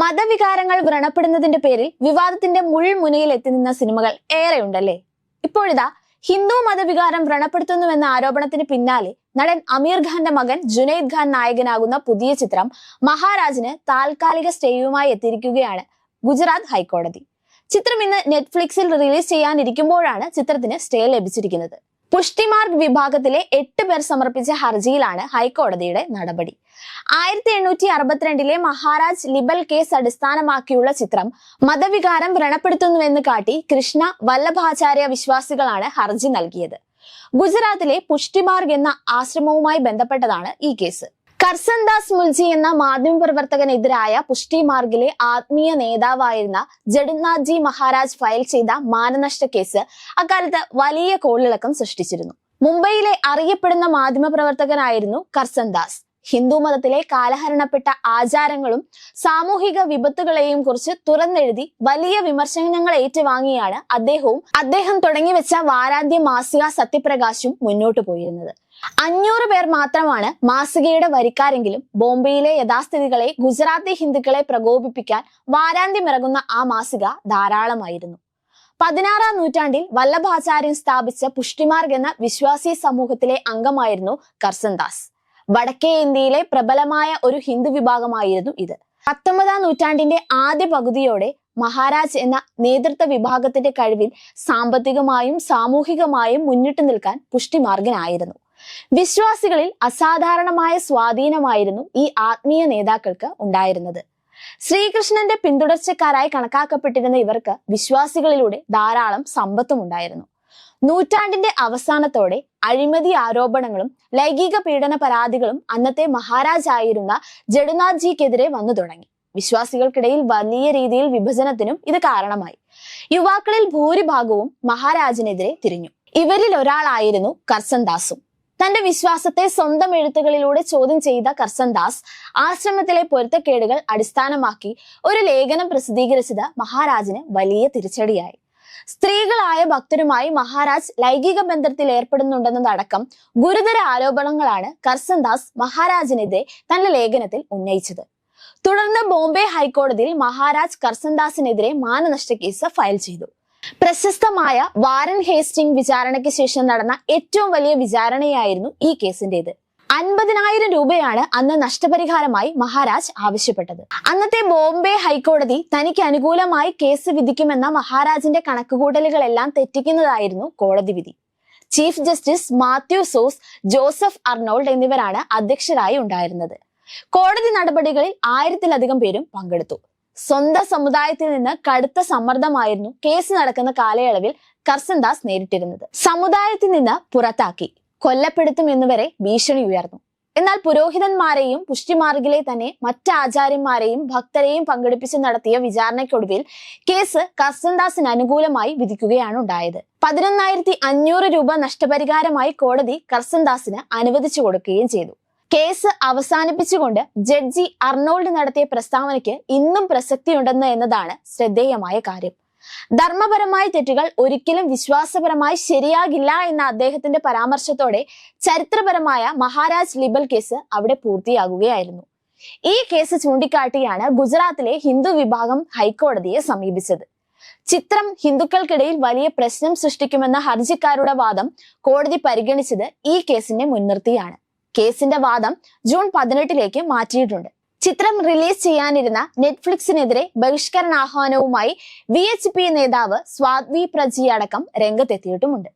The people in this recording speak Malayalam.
മതവികാരങ്ങൾ വ്രണപ്പെടുന്നതിന്റെ പേരിൽ വിവാദത്തിന്റെ മുൾമുനയിൽ എത്തി നിന്ന സിനിമകൾ ഏറെയുണ്ടല്ലേ? ഇപ്പോഴിതാ ഹിന്ദു മതവികാരം വ്രണപ്പെടുത്തുന്നുവെന്ന ആരോപണത്തിന് പിന്നാലെ നടൻ അമീർ ഖാന്റെ മകൻ ജുനൈദ് ഖാൻ നായകനാകുന്ന പുതിയ ചിത്രം മഹാരാജിന് താൽക്കാലിക സ്റ്റേയുമായി എത്തിയിരിക്കുകയാണ് ഗുജറാത്ത് ഹൈക്കോടതി. ചിത്രം ഇന്ന് നെറ്റ്ഫ്ലിക്സിൽ റിലീസ് ചെയ്യാനിരിക്കുമ്പോഴാണ് ചിത്രത്തിന് സ്റ്റേ ലഭിച്ചിരിക്കുന്നത്. പുഷ്ടിമാർഗ് വിഭാഗത്തിലെ എട്ട് പേർ സമർപ്പിച്ച ഹർജിയിലാണ് ഹൈക്കോടതിയുടെ നടപടി. ആയിരത്തി എണ്ണൂറ്റി അറുപത്തിരണ്ടിലെ മഹാരാജ് ലിബൽ കേസ് അടിസ്ഥാനമാക്കിയുള്ള ചിത്രം മതവികാരം വ്രണപ്പെടുത്തുന്നുവെന്ന് കാട്ടി കൃഷ്ണ വല്ലഭാചാര്യ വിശ്വാസികളാണ് ഹർജി നൽകിയത്. ഗുജറാത്തിലെ പുഷ്ടിമാർഗ് എന്ന ആശ്രമവുമായി ബന്ധപ്പെട്ടതാണ് ഈ കേസ്. കർസൻദാസ് മുൽജി എന്ന മാധ്യമപ്രവർത്തകനെതിരായ പുഷ്ടി മാർഗിലെ ആത്മീയ നേതാവായിരുന്ന ജഡുനാഥ്ജി മഹാരാജ് ഫയൽ ചെയ്ത മാനനഷ്ട കേസ് അക്കാലത്ത് വലിയ കോളിളക്കം സൃഷ്ടിച്ചിരുന്നു. മുംബൈയിലെ അറിയപ്പെടുന്ന മാധ്യമ പ്രവർത്തകനായിരുന്നു കർസൻദാസ് ഹിന്ദു മതത്തിലെ കാലഹരണപ്പെട്ട ആചാരങ്ങളും സാമൂഹിക വിപത്തുകളെയും കുറിച്ച് തുറന്നെഴുതി വലിയ വിമർശനങ്ങൾ ഏറ്റുവാങ്ങിയാണ് അദ്ദേഹവും. അദ്ദേഹം തുടങ്ങിവെച്ച വാരാന്ത്യ മാസിക സത്യപ്രകാശും മുന്നോട്ടു പോയിരുന്നത്. അഞ്ഞൂറ് പേർ മാത്രമാണ് മാസികയുടെ വരിക്കാരെങ്കിലും ബോംബെയിലെ യഥാസ്ഥിതികളെ ഗുജറാത്തി ഹിന്ദുക്കളെ പ്രകോപിപ്പിക്കാൻ വാരാന്ത്യമിറങ്ങുന്ന ആ മാസിക ധാരാളമായിരുന്നു. പതിനാറാം നൂറ്റാണ്ടിൽ വല്ലഭാചാര്യൻ സ്ഥാപിച്ച പുഷ്ടിമാർഗ് എന്ന വിശ്വാസി സമൂഹത്തിലെ അംഗമായിരുന്നു കർസൻദാസ്. വടക്കേ ഇന്ത്യയിലെ പ്രബലമായ ഒരു ഹിന്ദു വിഭാഗമായിരുന്നു ഇത്. പത്തൊമ്പതാം നൂറ്റാണ്ടിന്റെ ആദ്യ പകുതിയോടെ മഹാരാജ് എന്ന നേതൃത്വ വിഭാഗത്തിന്റെ കഴിവിൽ സാമ്പത്തികമായും സാമൂഹികമായും മുന്നിട്ട് നിൽക്കാൻ പുഷ്ടിമാർഗനായിരുന്നു വിശ്വാസികളിൽ അസാധാരണമായ സ്വാധീനമായിരുന്നു ഈ ആത്മീയ നേതാക്കൾക്ക് ഉണ്ടായിരുന്നത്. ശ്രീകൃഷ്ണന്റെ പിന്തുടർച്ചക്കാരായി കണക്കാക്കപ്പെട്ടിരുന്ന ഇവർക്ക് വിശ്വാസികളിലൂടെ ധാരാളം സമ്പത്തും ഉണ്ടായിരുന്നു. നൂറ്റാണ്ടിന്റെ അവസാനത്തോടെ അഴിമതി ആരോപണങ്ങളും ലൈംഗിക പീഡന പരാതികളും അന്നത്തെ മഹാരാജായിരുന്ന ജഡുനാഥ് ജിക്കെതിരെ വന്നു തുടങ്ങി. വിശ്വാസികൾക്കിടയിൽ വലിയ രീതിയിൽ വിഭജനത്തിനും ഇത് കാരണമായി. യുവാക്കളിൽ ഭൂരിഭാഗവും മഹാരാജിനെതിരെ തിരിഞ്ഞു. ഇവരിൽ ഒരാളായിരുന്നു കർസൻദാസും. തന്റെ വിശ്വാസത്തെ സ്വന്തം എഴുത്തുകളിലൂടെ ചോദ്യം ചെയ്ത കർസൻദാസ് ആശ്രമത്തിലെ പൊരുത്തക്കേടുകൾ അടിസ്ഥാനമാക്കി ഒരു ലേഖനം പ്രസിദ്ധീകരിച്ചത് മഹാരാജിന് വലിയ തിരിച്ചടിയായി. സ്ത്രീകളായ ഭക്തരുമായി മഹാരാജ് ലൈംഗിക ബന്ധത്തിൽ ഏർപ്പെടുന്നുണ്ടെന്നതടക്കം ഗുരുതര ആരോപണങ്ങളാണ് കർസൻദാസ് മഹാരാജിനെതിരെ തന്റെ ലേഖനത്തിൽ ഉന്നയിച്ചത്. തുടർന്ന് ബോംബെ ഹൈക്കോടതിയിൽ മഹാരാജ് കർസൻദാസിനെതിരെ മാനനഷ്ട കേസ് ഫയൽ ചെയ്തു. പ്രശസ്തമായ വാരൻ ഹേസ്റ്റിംഗ് വിചാരണയ്ക്ക് ശേഷം നടന്ന ഏറ്റവും വലിയ വിചാരണയായിരുന്നു ഈ കേസിന്റേത്. അൻപതിനായിരം രൂപയാണ് അന്ന് നഷ്ടപരിഹാരമായി മഹാരാജ് ആവശ്യപ്പെട്ടത്. അന്നത്തെ ബോംബെ ഹൈക്കോടതി തനിക്ക് അനുകൂലമായി കേസ് വിധിക്കുമെന്ന മഹാരാജിന്റെ കണക്കുകൂട്ടലുകളെല്ലാം തെറ്റിക്കുന്നതായിരുന്നു കോടതി വിധി. ചീഫ് ജസ്റ്റിസ് മാത്യു സോസ് ജോസഫ് അർണോൾഡ് എന്നിവരാണ് അധ്യക്ഷരായി ഉണ്ടായിരുന്നത്. കോടതി നടപടികളിൽ ആയിരത്തിലധികം പേരും പങ്കെടുത്തു. സ്വന്തം സമുദായത്തിൽ നിന്ന് കടുത്ത സമ്മർദ്ദമായിരുന്നു കേസ് നടക്കുന്ന കാലയളവിൽ കർസൻദാസ് നേരിട്ടിരുന്നത്. സമുദായത്തിൽ നിന്ന് പുറത്താക്കി. കൊല്ലപ്പെടുത്തും എന്നുവരെ ഭീഷണി ഉയർന്നു. എന്നാൽ പുരോഹിതന്മാരെയും പുഷ്ടിമാർഗിലെ തന്നെ മറ്റ് ആചാര്യന്മാരെയും ഭക്തരെയും പങ്കെടുപ്പിച്ച് നടത്തിയ വിചാരണയ്ക്കൊടുവിൽ കേസ് കർസൻദാസിന് അനുകൂലമായി വിധിക്കുകയാണ് ഉണ്ടായത്. പതിനൊന്നായിരത്തി അഞ്ഞൂറ് രൂപ നഷ്ടപരിഹാരമായി കോടതി കർസൻദാസിന് അനുവദിച്ചു കൊടുക്കുകയും ചെയ്തു. കേസ് അവസാനിപ്പിച്ചുകൊണ്ട് ജഡ്ജി അർണോൾഡ് നടത്തിയ പ്രസ്താവനയ്ക്ക് ഇന്നും പ്രസക്തിയുണ്ടെന്ന് എന്നതാണ് ശ്രദ്ധേയമായ കാര്യം. ധർമ്മപരമായ തെറ്റുകൾ ഒരിക്കലും വിശ്വാസപരമായി ശരിയാകില്ല എന്ന അദ്ദേഹത്തിന്റെ പരാമർശത്തോടെ ചരിത്രപരമായ മഹാരാജ് ലിബൽ കേസ് അവിടെ പൂർത്തിയാകുകയായിരുന്നു. ഈ കേസ് ചൂണ്ടിക്കാട്ടിയാണ് ഗുജറാത്തിലെ ഹിന്ദു വിഭാഗം ഹൈക്കോടതിയെ സമീപിച്ചത്. ചിത്രം ഹിന്ദുക്കൾക്കിടയിൽ വലിയ പ്രശ്നം സൃഷ്ടിക്കുമെന്ന ഹർജിക്കാരുടെ വാദം കോടതി പരിഗണിച്ചത് ഈ കേസിന്റെ മുൻനിർത്തിയാണ്. കേസിന്റെ വാദം ജൂൺ പതിനെട്ടിലേക്ക് മാറ്റിയിട്ടുണ്ട്. ചിത്രം റിലീസ് ചെയ്യാനിരുന്ന നെറ്റ്ഫ്ലിക്സിനെതിരെ ബഹിഷ്കരണാഹ്വാനവുമായി വി എച്ച് പി നേതാവ് സ്വാദ്വി പ്രജി അടക്കം രംഗത്തെത്തിയിട്ടുമുണ്ട്.